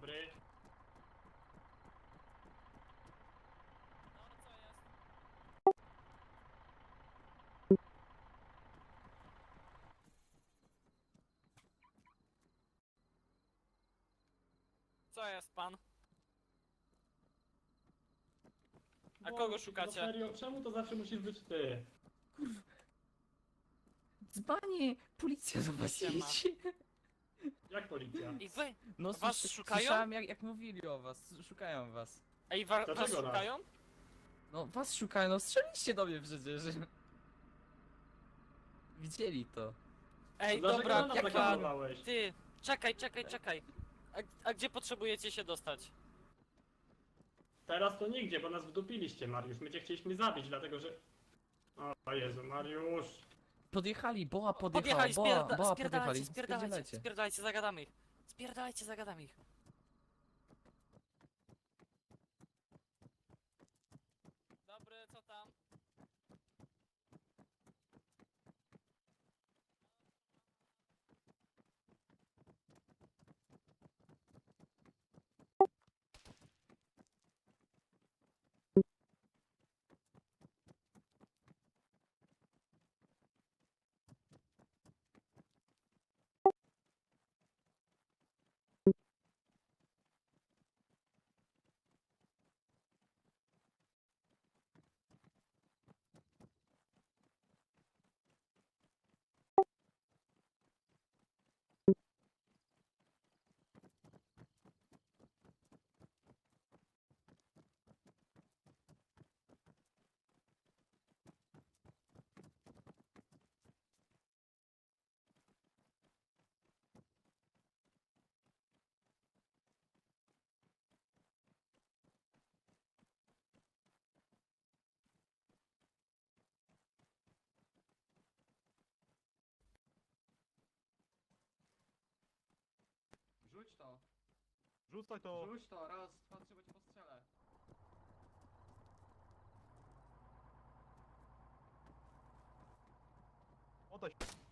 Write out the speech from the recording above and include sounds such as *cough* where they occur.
Dobry. Co jest pan? A kogo szukacie? No serio, czemu to zawsze musisz być ty? Dzbanie! Policja do was Siema. jedzie! Jak policja? I wy? No Was słysz- szukają? Słyszałem jak, jak mówili o was, szukają was. Ej, wa was Dlaczego nas? szukają? No was szukają, no strzeliście do mnie przecież. *laughs* Widzieli to. Ej, Dlaczego dobra, nas jak pan... zakamowałeś? Ty, czekaj, czekaj, czekaj. A, a gdzie potrzebujecie się dostać? Teraz to nigdzie, bo nas wdupiliście, Mariusz. My cię chcieliśmy zabić, dlatego że... O Jezu, Mariusz. Podjechali, boa podjechała, Podjechali, boa, boa spierdalajcie, podjechali. spierdalajcie, spierdalajcie, zagadamy ich. Spierdalajcie, zagadamy ich. Dobry, co tam? Rzuć to, Rzucaj to! rzuć to, raz, dwa, trzy, bo cię postrzelę. Oddaj się.